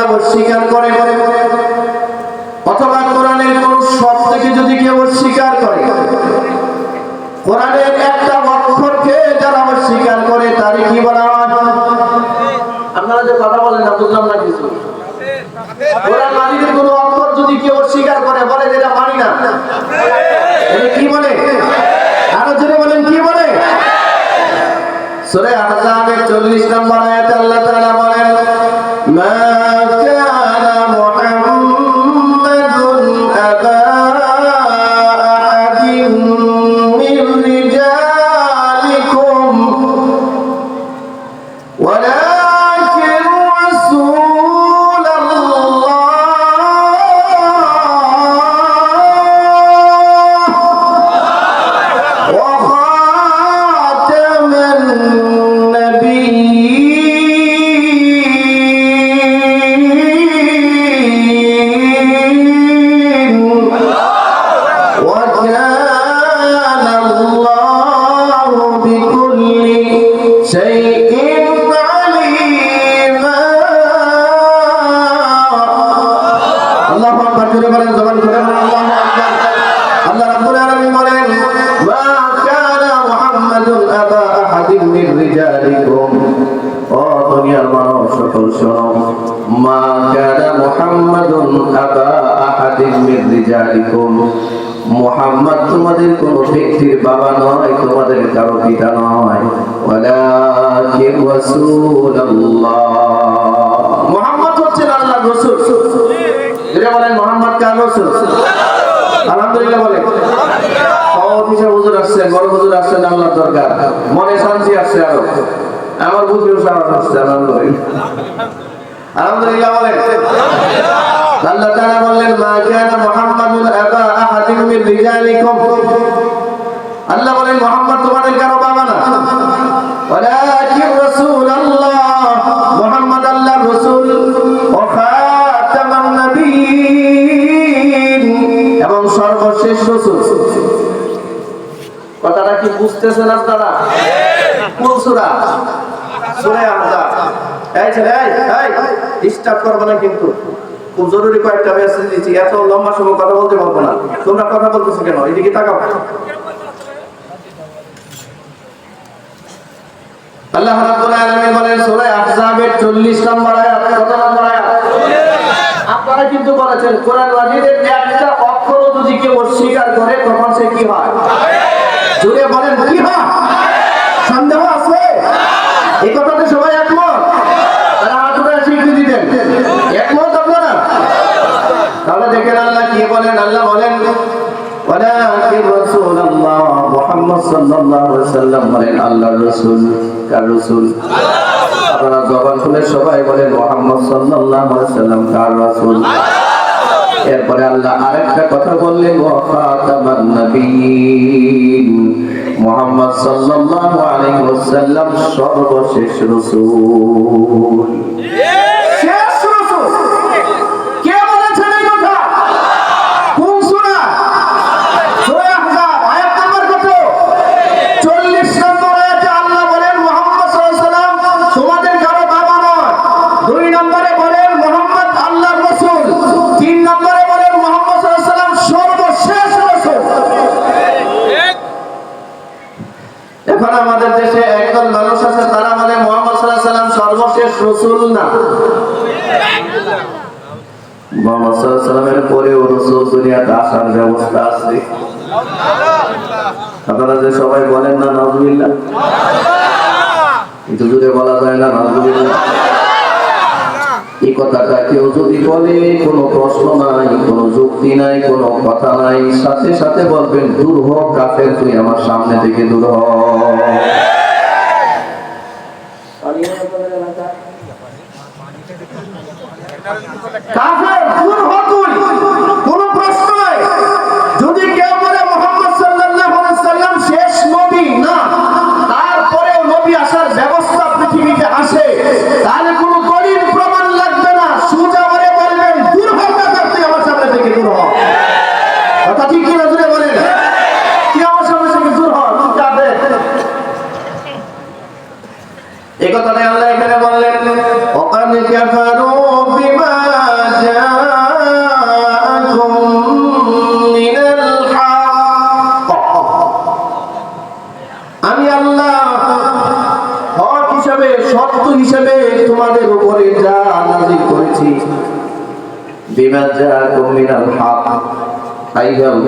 যারা অস্বীকার করে অথবা কোরআনের কোন শব্দকে যদি কেউ অস্বীকার করে, কোরআনের একটা অক্ষরকে যারা অস্বীকার করে তারই কি বলা আপনারা যে কথা বলেন, না বুঝলাম না কিছু। বলে যে এটা না। কি বলে? আরও জোরে বলেন, কি বলে? সূরা আহজাবের 40 নম্বর আয়াতে আল্লাহ বলেন মুহাম্মদ তোমাদের কোন ব্যক্তির বাবা নয় তোমাদের কারও পিতা নয়। ওয়ালাকিন রাসূলুল্লাহ। আলহামদুলিল্লাহ বলে অফিসে হুজুর আসছেন, বড় হুজুর আসছেন, আল্লাহর দরকার। মনে শান্তি আসছে আরও। আমার বুঝেও সাহস আসছে, আলহামদুলিল্লাহ। আলহামদুলিল্লাহ বলেন। আল্লাহ তাআলা বললেন, মা কানা মুহাম্মাদুন আবা আহাদিন মিন রিজালিকুম। আল্লাহ বলেন, মুহাম্মদ তোমাদের কারও বাবা না। ওয়ালাকিন সর্বশেষ রাসূল কথাটা কি বুঝতেছেন আপনারা? কোন সূরা? সূরা আহজাব। এই ছেলে, এই ডিস্টার্ব করবে না কিন্তু। খুব জরুরি কয়েকটা মেসেজ দিচ্ছি। এত লম্বা সময় কথা বলতে পারব না। তোমরা কথা বলতেছো কেন? এদিকে তাকাও। আল্লাহ রাব্বুল আলামিন বলেন সূরা আহজাবের 40 নম্বর আয়াত, কত নম্বর আয়াত? আপনারা কিন্তু বলেছেন, কোরআন মাজিদের একটা অক্ষরও যদি কেউ অস্বীকার করে তখন সে কি হয় জুড়ে বলেন কি হয় সন্দেহ আছে এই কথাতে সবাই একমত তারা হাত উঠে স্বীকৃতি দেন একমত আপনারা তাহলে দেখেন আল্লাহ কি বলেন আল্লাহ বলেন ولكن رسول الله محمد صلى الله عليه وسلم বলেন আল্লাহর রাসূল কার রাসূল আপনারা জবান খুলে সবাই বলেন মুহাম্মদ সাল্লাল্লাহু আলাইহি ওয়াসাল্লাম কার রাসূল এরপরে আল্লাহ আরেকটা কথা বললেন ওয়াফাতামান নবীন মুহাম্মদ সাল্লাল্লাহু আলাইহি ওয়াসাল্লাম সর্বশেষ রাসূল। শেষ আপনারা যে সবাই বলেন না নাজুবিল্লাহ কিন্তু বলা যায় না নাজুবিল্লাহ এই কথাটা কেউ যদি বলে, কোনো প্রশ্ন নাই, কোনো যুক্তি নাই, কোনো কথা নাই, সাথে সাথে বলবেন, দূর হোক কাফের, তুই আমার সামনে থেকে দূর হ। তুই প্রশ্ন যদি কেউ বলে মোহাম্মদ সাল্লাল্লাহু আলাইহি সাল্লাম শেষ নবী, না তারপরে নবী আসার ব্যবস্থা পৃথিবীতে আসে, তাহলে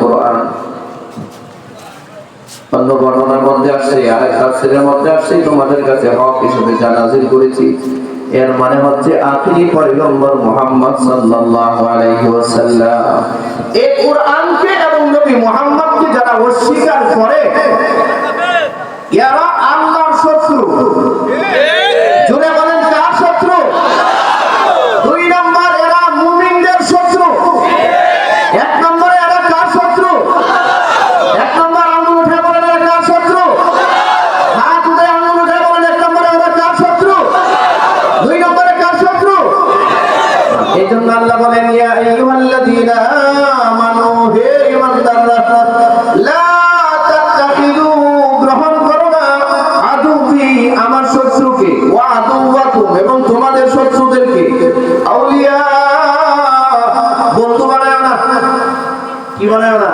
কোরআন। অন্য বর্ণনার মধ্যে আসছে আর এক তাফসীরের মধ্যে আসছে তোমাদের কাছে হক হিসেবে যা নাজিল করেছি এর মানে হচ্ছে আখিরি পয়গম্বর মুহাম্মদ সাল্লাল্লাহু আলাইহি ওয়াসাল্লাম। এই কোরআনকে এবং নবী মুহাম্মদকে যারা অস্বীকার করে এরা আল্লাহর শত্রু। জোরে কি বানায় না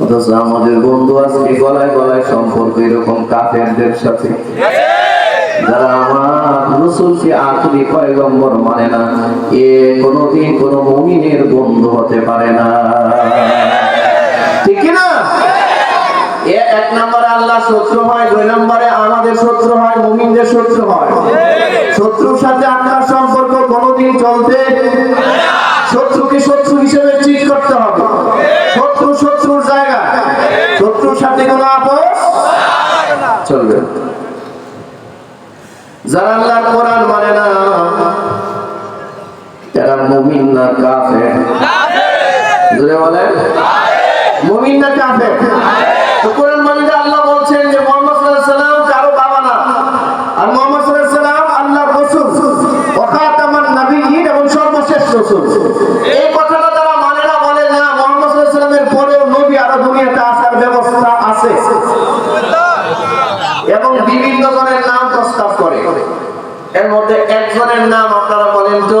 অথচ আমাদের বন্ধু আজকে গলায় গলায় সম্পর্ক এরকম কাফেরদের সাথে। মানে না, এ না। না? এক নম্বরে আল্লাহ শত্রু হয়, দুই নম্বরে আমাদের শত্রু হয়, মুমিনদের শত্রু হয়। শত্রুর সাথে আপনার সম্পর্ক কোনোদিন চলতে শত্রুকে শত্রু হিসেবে ট্রিট করতে হবে। শত্রু শত্রুর জায়গা। শত্রুর সাথে কোনো আপোষ চলবে না। যারা আল্লাহর কোরআন মানে না তারা মুমিন না কাফের। জোরে বলেন। মুমিন না কাফের। তো কোরআন মানে যে আল্লাহ বলছেন যে মুহাম্মদ সাল্লাল্লাহু আলাইহি সাল্লাম কারও বাবা না আর মুহাম্মদ সাল্লাল্লাহু আলাইহি সাল্লাম আল্লাহর রাসূল ওয়া খাতামান নাবিয়্যিন এবং সর্বশেষ রাসূল এই কথাটা তারা মানে না বলে না মুহাম্মদ সাল্লাল্লাহু আলাইহি সাল্লামের পরেও নবী আরও দুনিয়াতে আসার ব্যবস্থা আছে এবং বিভিন্ন জনের নাম প্রস্তাব করে এর মধ্যে একজনের নাম আপনারা বলেন তো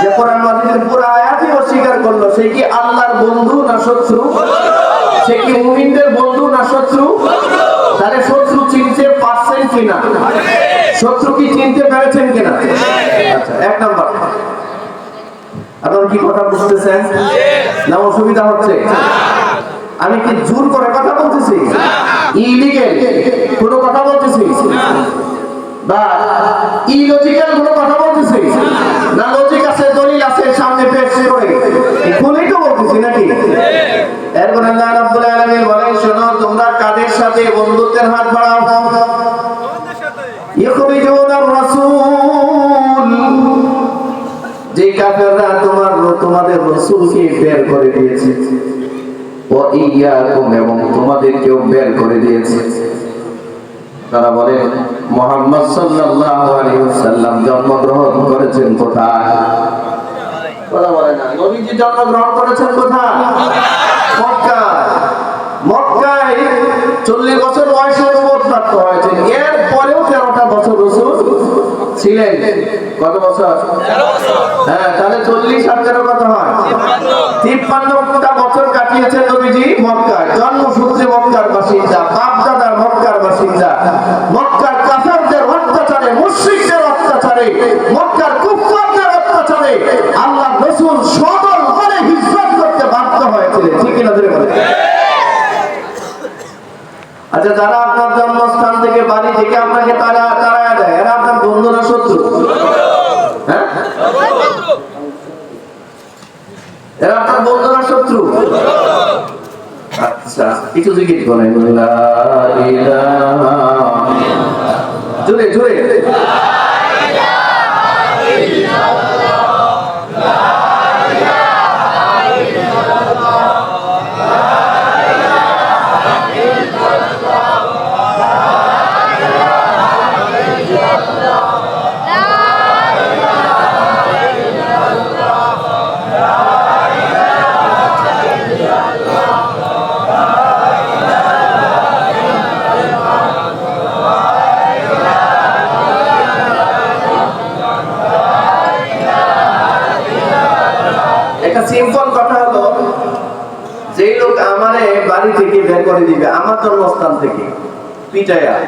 যে কোরআন মাজিদের পুরো আয়াতই অস্বীকার করল, সে কি আল্লাহর বন্ধু না শত্রু? সে কি মুমিনদের বন্ধু না শত্রু? তাহলে শত্রু চিনতে পারছেন কিনা? শত্রু কি চিনতে পেরেছেন কিনা? আচ্ছা এক কি কথা বুঝতেছেন? না অসুবিধা হচ্ছে? আমি কি জোর করে কথা বলতেছি? ইলিগেল কোনো কথা বলতেছি? বা ইলজিক্যাল কোনো কথা বলতেছি? না লজিক আছে? সামনে পেশ করে খুলেই তো বলতেছি নাকি? এরপর আল্লাহ রাব্বুল আলামিন বলেন, শোনো, তোমরা কাদের সাথে বন্ধুত্বের হাত বাড়াও? ইখরিজুনার রাসূল। যে কাফেররা তোমার তোমাদের রাসূলকে বের করে দিয়েছে। ও ইয়াকুম, এবং তোমাদেরকেও বের করে দিয়েছে। তারা বলে, মোহাম্মদ সাল্লাল্লাহু আলাইহি ওয়াসাল্লাম জন্মগ্রহণ করেছেন কোথায়? কথা বলে না। নবীজি জন্মগ্রহণ করেছেন কোথায়? মক্কায়। মক্কায় চল্লিশ বছর বয়সে নবুয়ত প্রাপ্ত হয়েছেন। এর পরেও তেরোটা বছর রসুল ছিলেন। কত বছর? হ্যাঁ তাহলে চল্লিশ আর তেরো কত হয়? তিপ্পান্নটা বছর কাটিয়েছেন নবীজি মক্কায়। জন্মসূত্রে মক্কার বাসিন্দা বাপ দাদা মক্কার বাসিন্দা মক্কার কাফেরদের অত্যাচারে মুশরিকদের অত্যাচারে মক্কার কুফফারদের অত্যাচারে আল্লাহ রসুল সদল করে হিজরত করতে বাধ্য হয়েছিলেন ঠিক কিনা ধরে বলে আচ্ছা যারা আপনার জন্মস্থান থেকে বাড়ি থেকে আপনাকে তারা তারা দেয় এরা আপনার বন্ধু না শত্রু হ্যাঁ এরা আপনার বন্ধু না শত্রু আচ্ছা জিকির করেন লা ইলাহা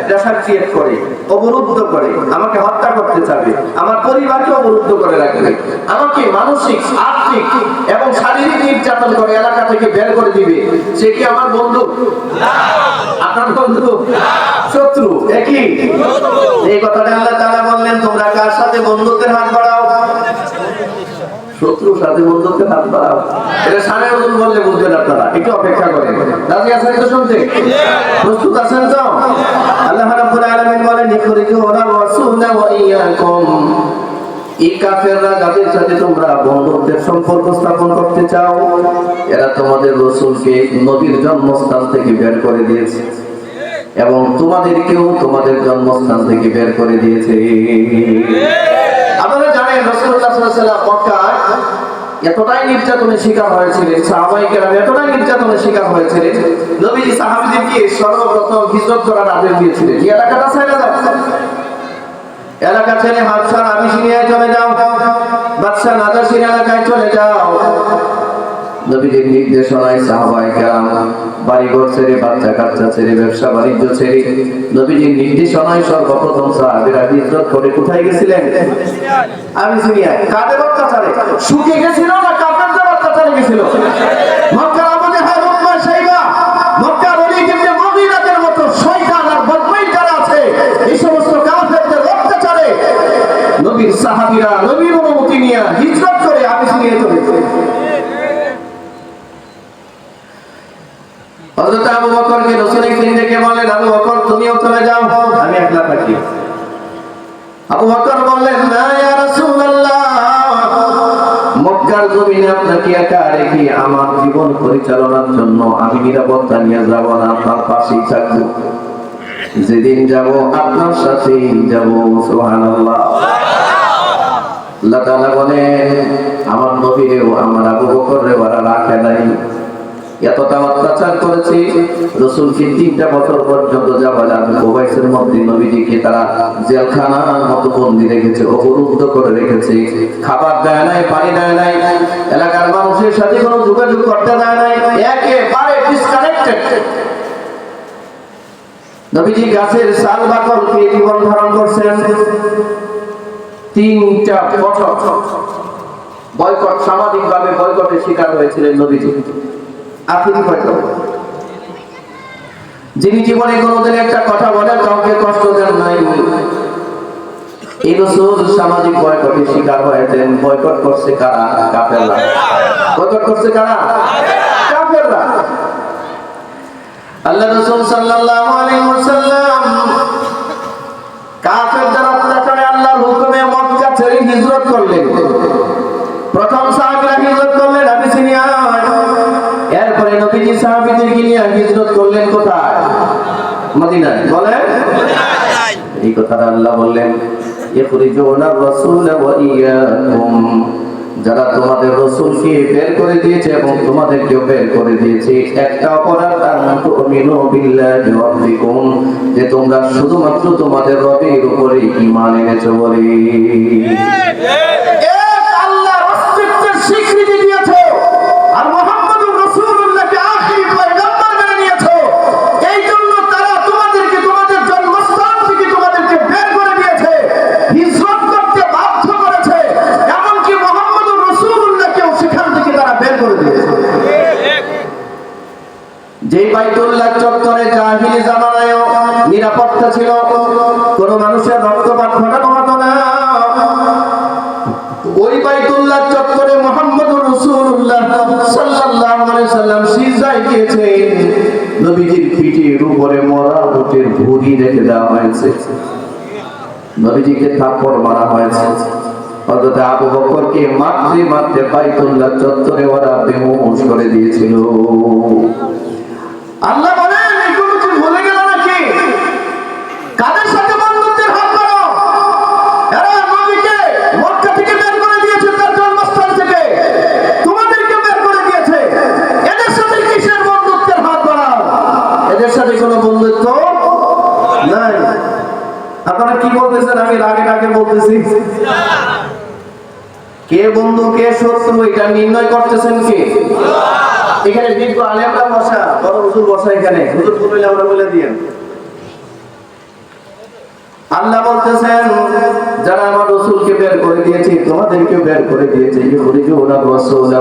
প্রেশার ক্রিয়েট করে অবরুদ্ধ করে আমাকে হত্যা করতে চাবে আমার পরিবারকে অবরুদ্ধ করে রাখবে। আমাকে মানসিক আর্থিক এবং শারীরিক নির্যাতন করে এলাকা থেকে বের করে দিবে। সে কি আমার বন্ধু? আপনার বন্ধু? শত্রু? একই এই কথাটা আল্লাহ তারা বললেন তোমরা কার সাথে বন্ধুত্বের হাত বাড়াও? শত্রুর সাথে বাড়াও এটা ওজন বললে বুঝবেন আপনারা। একটু অপেক্ষা তো শুনতে? প্রস্তুত আছেন তো? আল্লাহ রাব্বুল আলামিন ওয়া ইয়াকুম। এই কাফেররা যাদের সাথে তোমরা বন্ধুত্বের সম্পর্ক স্থাপন করতে চাও, এরা তোমাদের রসুলকে নবীর জন্মস্থান থেকে বের করে দিয়েছে। এবং তোমাদেরকেও তোমাদের জন্মস্থান থেকে বের করে দিয়েছে। আপনারা জানেন ওয়াসাল্লাম মক্কায় এতটাই নির্যাতনের শিকার হয়েছিলেন সাহাবাই এতটাই নির্যাতনের শিকার হয়েছিলেন নবী সাহাবিদেরকে সর্বপ্রথম হিজরত করার আদেশ দিয়েছিলেন। এই এলাকাটা ছেড়ে দাও। এলাকা ছেড়ে হাফসার আমি সিনিয়ায় চলে যাও। বাদশাহ নাজাসির এলাকায় চলে যাও। নবীজির নির্দেশনায় সাহাবাই বাড়িঘর ছেড়ে বাচ্চা কাচ্চা ছেড়ে ব্যবসা বাণিজ্য ছেড়ে নবীজির নির্দেশনায় সর্বপ্রথম সাহাবীরা হিজরত করে কোথায় গেছিলেন? আমি সিরিয়ায় কাদের অত্যাচারে? সুখে গেছিল না কাফেরদের অত্যাচারে গেছিল? মক্কার এই সমস্ত কাফেরদের অত্যাচারে নবীর অনুমতি নিয়ে হিজরত করে, আমি সিরিয়ায় চলে হযরত আবু বকরকে রাসূল করিম দেখে বলেন আবু বকর, তুমিও চলে যাও, আমি একলা থাকি। আবু বকর বললেন, না, ইয়া রাসূলুল্লাহ, মক্কার জমিনে আপনাকে একা রেখে আমার জীবন পরিচালনার জন্য আমি নিরাপত্তা নিয়ে যাব না, আপনার পাশেই থাকব। যেদিন যাব, আপনার সাথেই যাব, সুবহানাল্লাহ। আল্লাহ তাআলা বলেন, আমার নবীরেও আমার আবু বকরেও ওরা রাখে নাই। এতটা অত্যাচার নবীজিকে তারা মতো রেখেছে করে রেখেছে। খাবার দেয় নাই, পানি দেয় নাই, এলাকার মানুষের সাথে কোনো দেয় নাই নবীজি গাছের জীবন ধারণ করছেন। বছর বয়কট সামাজিক ভাবে বয়কটের শিকার হয়েছিলেন নবীজি। আখিরি হয়তো যিনি জীবনে কোনোদিন একটা কথা বলেন, কাউকে কষ্ট দেন নাই। এই সামাজিক বয়কটের শিকার হয়েছেন। বয়কট করছে কারা? বয়কট করছে কারা? আল্লাহ রসুল সাল্লাল্লাহু আলাইহি কাফেরদের অত্যাচারে আল্লাহর হুকুমে মক্কা ছেড়ে হিজরত করলেন। সাহাবীদেরকে নিয়ে হিজরত করলেন কোথায় মদিনায় বলেন এই কথাটা আল্লাহ বললেন যারা তোমাদের রসুলকে বের করে দিয়েছে এবং তোমাদেরকেও বের করে দিয়েছে একটা অপরাধ যে তোমরা শুধুমাত্র তোমাদের রবের উপরে ঈমান এনেছো বলে এক আল্লাহর অস্তিত্বের স্বীকৃতি দিয়েছ আর মুহাম্মদুর রাসূলুল্লাহকে আখিরি পয়গম্বর মেনে নিয়েছো এই জন্য তারা তোমাদেরকে তোমাদের জন্মস্থান থেকে তোমাদেরকে বের করে দিয়েছে হিজরত করতে বাধ্য করেছে এমনকি মুহাম্মদুর রাসূলুল্লাহকেও সেখান থেকে তারা বের করে দিয়েছে যে বাইতুল্লাহ চত্বরে জাহিলি জামানায়ও নিরাপত্তা ছিল। কোন মানুষের রক্তপাত ঘটানো হতো না। ওই বাইতুল্লাহ চত্বরে সাল্লাল্লাহু আলাইহি সাল্লাম নবীজির পিঠের উপরে মরা রেখে দেওয়া হয়েছে। নবীজিকে থাপ্পড় মারা হয়েছে। হযরত আবু বকরকে মারতে মারতে বাইতুল্লাহ চত্বরে ওরা বেহুশ করে দিয়েছিল। আল্লাহ বলেন এগুলো কি ভুলে গেল নাকি কাদের সাথে বন্ধুত্বের হাত ধরো এরা নবীকে মক্কা থেকে বের করে দিয়েছে তার জন্মস্থান থেকে তোমাদেরকে বের করে দিয়েছে এদের সাথে কিসের বন্ধুত্বের হাত বাড়াও এদের সাথে কোনো বন্ধুত্ব নাই আপনারা কি বলতেছেন আমি বলতেছি কে বন্ধু, কে শত্রু, এটা নির্ণয় করতেছেন কে? এখানে বিজ্ঞ আলেমরা বসা, বড় হুজুর বসা এখানে। হুজুর বলে আমরা বলে দিয়েন আল্লাহ বলতেছেন, যারা আমার রসুলকে বের করে দিয়েছে তোমাদেরকে বের করে দিয়েছে। রাসূলা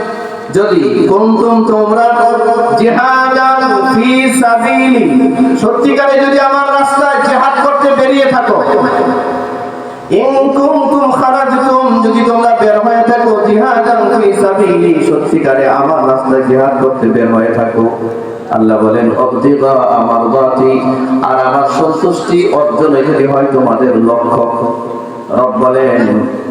যদি কুনতুম তোমরা জিহাদান ফি সাবিলি, সত্যিকারে যদি আমার রাস্তায় জিহাদ করতে বেরিয়ে থাকো, ইন কুনতুম খারাজতুম, যদি তোমরা বের হয়ে থাকো জিহাদান ফি সাবিলি, সত্যিকারে আমার রাস্তায় জিহাদ করতে বের হয়ে থাকো। আল্লাহ বলেন, অবদিগা আমার বাতি আর আমার সন্তুষ্টি অর্জনে যদি হয় তোমাদের লক্ষ্য। রব বলেন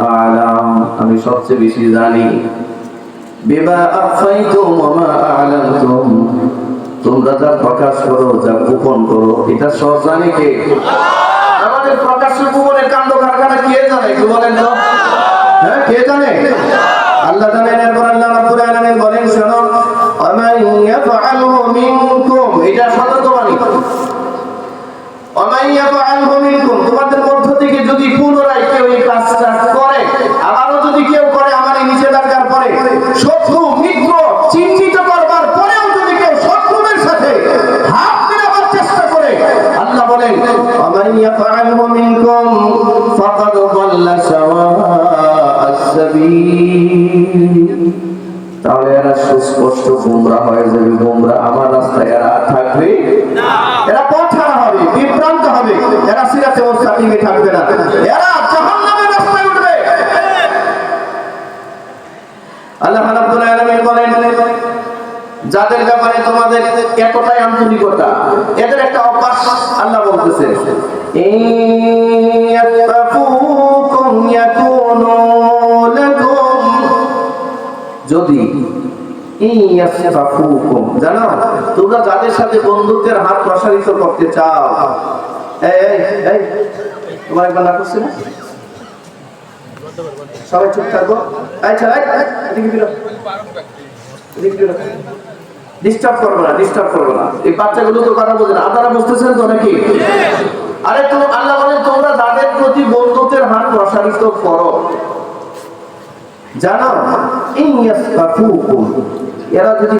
আ'লাম আমি সবচেয়ে বেশি জানি। বিমা আখফাইতুম ওয়া মা আ'লানতুম তোমরা যা প্রকাশ করো যা গোপন করো এটা সব জানে কে? আমাদের প্রকাশ্য গোপনের কাণ্ড কারখানা কে জানে? একটু বলেন তো। হ্যাঁ কে জানে? আল্লাহ! জানেন এরপর আল্লাহ রাব্বুল আলামিন বলেন শোনো ওয়ামান ইয়াফআলহু মিনকুম এটা সতর্কবাণী। মিনকুম তোমাদের মধ্য থেকে যদি পুনরায় কেউ এই কাজটা করে আবারও যদি কেউ করে আমার এই নিষেধাজ্ঞার পরে শত্রু, মিত্র চিহ্নিত করবার পরেও যদি কেউ শত্রুদের সাথে হাত মেলাবার চেষ্টা করে, আল্লাহ বলেন ওয়ামান ইয়াফআলহু মিনকুম ফাকাদ দাল্লা সাওয়াআস সাবিল তাহলে এরা সুস্পষ্ট গোমরা হয়ে যাবে গোমরা আমার রাস্তায় এরা থাকবে এরা পথহারা হবে বিভ্রান্ত হবে এরা সিরাতে মুস্তাকিমে থাকবে না এরা জাহান্নামের রাস্তায় উঠবে আল্লাহ রাব্বুল আলামিন বলেন যাদের ব্যাপারে এতটাই আন্তরিকতা। এদের একটা অভ্যাস আল্লাহ বলতেছে। যদি জানো? তোমরা যাদের সাথে বন্ধুত্বের হাত প্রসারিত করতে চাও। তোমার একবার না করছে না? সবাই চুপ থাকো। এই ডিস্টার্ব করব না ডিস্টার্ব করব না। এই বাচ্চাগুলো তো কারা বোঝে না। আপনারা বুঝতেছেন তো নাকি? আরে তো আল্লাহ বলে তোমরা তাদের প্রতি বন্ধুত্বের হাত প্রসারিত করো। জানো? এরা যদি